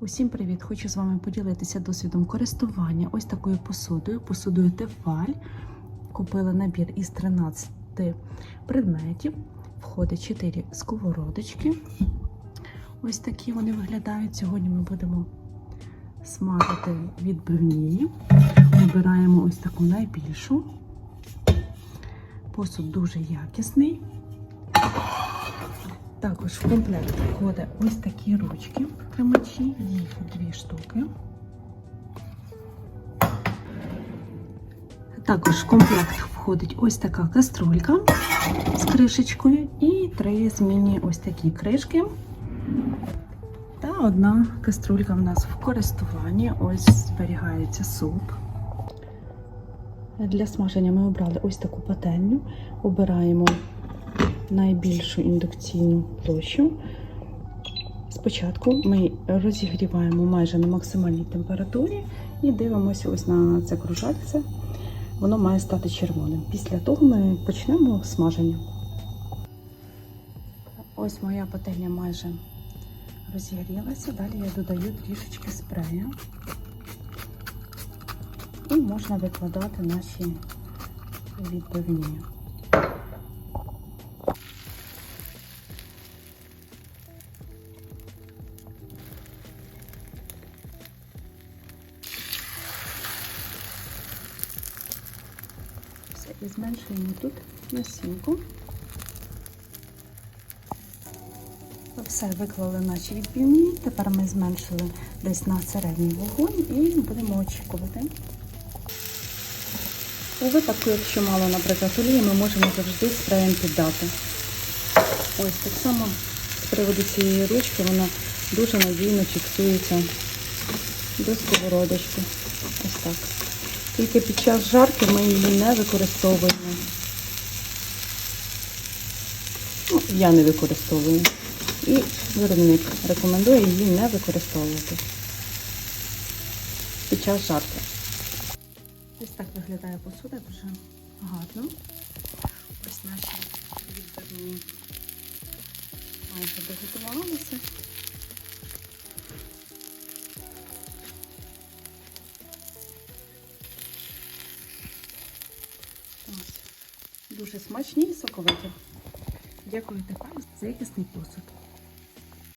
Усім привіт! Хочу з вами поділитися досвідом користування ось такою посудою. Посудою Тефаль. Купила набір із 13 предметів. Входить 4 сковородочки. Ось такі вони виглядають. Сьогодні ми будемо смажити відбивні. Вибираємо ось таку найбільшу. Посуд дуже якісний. Також в комплект входить ось такі ручки тримачі, їх дві штуки. Також в комплект входить ось така каструлька з кришечкою і три змінні ось такі кришки. Та одна каструлька в нас в користуванні. Ось зберігається суп. Для смаження ми обрали ось таку пательню. Обираємо найбільшу індукційну площу. Спочатку ми розігріваємо майже на максимальній температурі і дивимося ось на це кружальце. Воно має стати червоним. Після того ми почнемо смаження. Ось моя пательня майже розігрілася. Далі я додаю трішечки спрею. І можна викладати наші відбивні. І зменшуємо тут насінку. Все, виклали наші відбивні. Тепер ми зменшили десь на середній вогонь і будемо очікувати. У випадку, якщо мало, наприклад, олії, ми можемо завжди спреєм піддати. Ось так само з приводу цієї ручки вона дуже надійно фіксується до сковородочки. Ось так. Тільки під час жарки ми її не використовуємо. Ну, я не використовую. І виробник рекомендує її не використовувати під час жарки. Ось так виглядає посуда дуже гарно. Ось наші відбивні майже доготувалися. Дуже смачні і соковиті. Дякую, Тефаль, за якісний посуд.